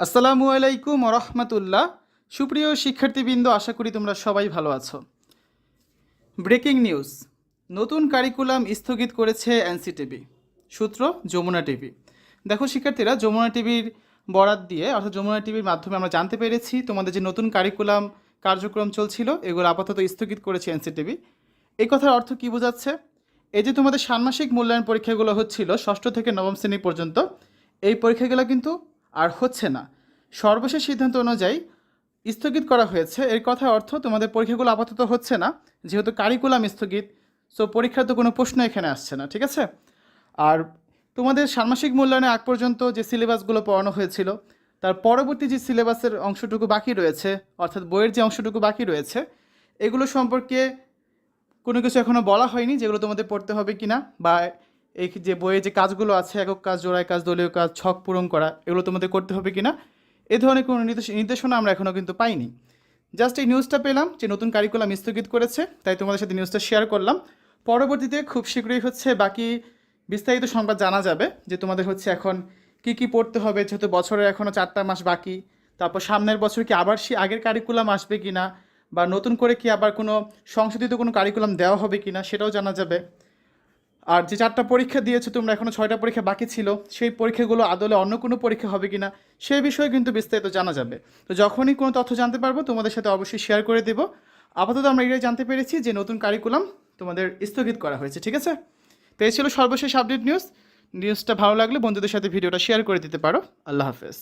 আসসালামু আলাইকুম রহমতুল্লাহ। সুপ্রিয় শিক্ষার্থীবৃন্দ, আশা করি তোমরা সবাই ভালো আছো। Breaking news. নতুন কারিকুলাম স্থগিত করেছে এনসিটিভি। সূত্র, যমুনা টিভি। দেখো শিক্ষার্থীরা, যমুনা টিভির বরাত দিয়ে, অর্থাৎ যমুনা টিভির মাধ্যমে আমরা জানতে পেরেছি তোমাদের যে নতুন কারিকুলাম কার্যক্রম চলছিল, এগুলো আপাতত স্থগিত করেছে এনসিটিভি। এই কথার অর্থ কী বোঝাচ্ছে? এই যে তোমাদের ষান্মাসিক মূল্যায়ন পরীক্ষাগুলো হচ্ছিল, ষষ্ঠ থেকে নবম শ্রেণি পর্যন্ত, এই পরীক্ষাগুলো কিন্তু আর হচ্ছে না। সর্বশেষ সিদ্ধান্ত অনুযায়ী স্থগিত করা হয়েছে। এর কথার অর্থ তোমাদের পরীক্ষাগুলো আপাতত হচ্ছে না। যেহেতু কারিকুলাম স্থগিত সো পরীক্ষার তো কোনো প্রশ্ন এখানে আসছে না, ঠিক আছে? আর তোমাদের ষান্মাসিক মূল্যায়নে আগ পর্যন্ত যে সিলেবাসগুলো পড়ানো হয়েছিল, তার পরবর্তী যে সিলেবাসের অংশটুকু বাকি রয়েছে, অর্থাৎ বইয়ের যে অংশটুকু বাকি রয়েছে, এগুলো সম্পর্কে কোনো কিছু এখনও বলা হয়নি যেগুলো তোমাদের পড়তে হবে কি না বা এই যে বইয়ে যে কাজগুলো আছে, একক কাজ, জোড়ায় কাজ, দলীয় কাজ, ছক পূরণ করা, এগুলো তোমাদের করতে হবে কি না এ ধরনের কোনো নির্দেশ- নির্দেশনা আমরা এখনও কিন্তু পাইনি। জাস্ট এই নিউজটা পেলাম যে নতুন কারিকুলাম স্থগিত করেছে, তাই তোমাদের সাথে নিউজটা শেয়ার করলাম। পরবর্তীতে খুব শীঘ্রই হচ্ছে বাকি বিস্তারিত সংবাদ জানা যাবে, যে তোমাদের হচ্ছে এখন কি কি পড়তে হবে, যেহেতু বছরের এখনও চারটা মাস বাকি, তারপর সামনের বছর কি আবার সে আগের কারিকুলাম আসবে কি না বা নতুন করে কি আবার কোনো সংশোধিত কোনো কারিকুলাম দেওয়া হবে কি না সেটাও জানা যাবে। আর যে চারটা পরীক্ষা দিয়েছ তোমরা এখনও ছয়টা পরীক্ষা বাকি ছিল, সেই পরীক্ষাগুলো আদলে অন্য কোনো পরীক্ষা হবে কি না সেই বিষয়ে কিন্তু বিস্তারিত জানা যাবে। তো যখনই কোনো তথ্য জানতে পারব, তোমাদের সাথে অবশ্যই শেয়ার করে দেবো। আপাতত আমরা এটাই জানতে পেরেছি যে নতুন কারিকুলাম তোমাদের স্থগিত করা হয়েছে, ঠিক আছে? তো এই ছিল সর্বশেষ আপডেট নিউজ নিউজটা ভালো লাগলে বন্ধুদের সাথে ভিডিওটা শেয়ার করে দিতে পারো। আল্লাহ হাফেজ।